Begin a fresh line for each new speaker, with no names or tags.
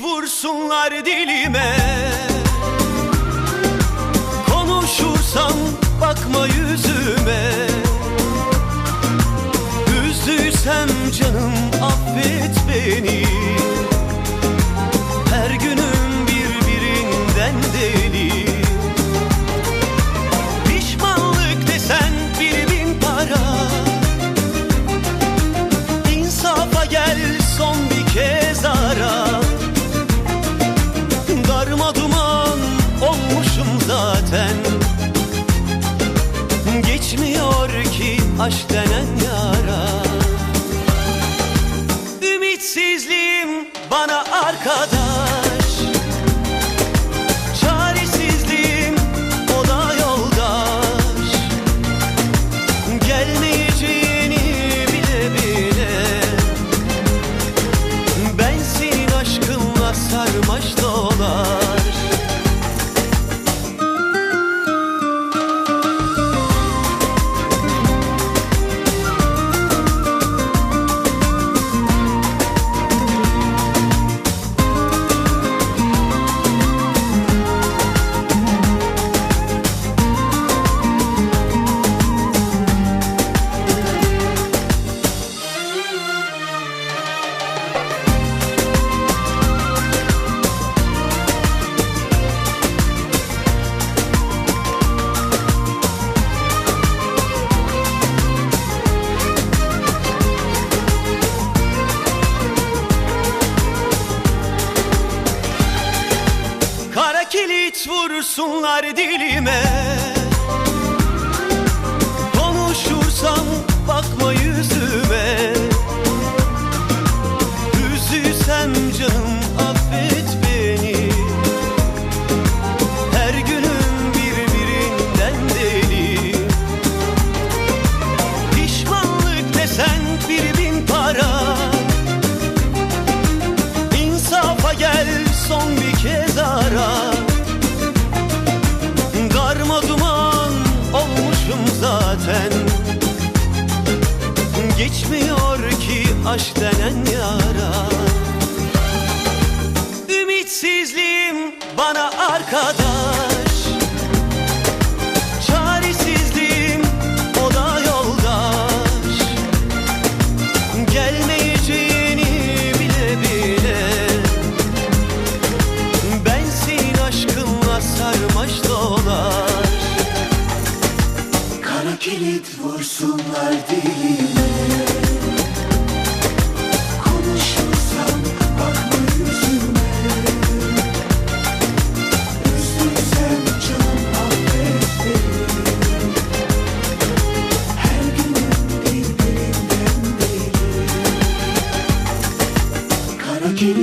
vursunlar dilime. Konuşursam bakma yüzüme. Üzdüysem canım affet beni zaten. Geçmiyor ki aşk denen yara. Ümitsizliğim bana arkadaş. Çaresizliğim o da vursunlar dilime. Konuşursam bakma yüzüme. Üzdüysem canım affet beni. Her günüm birbirinden deli. Pişmanlık desen bir bin para. İnsafa gel son aşk denen yara. Ümitsizliğim bana arkadaş. Çaresizliğim o da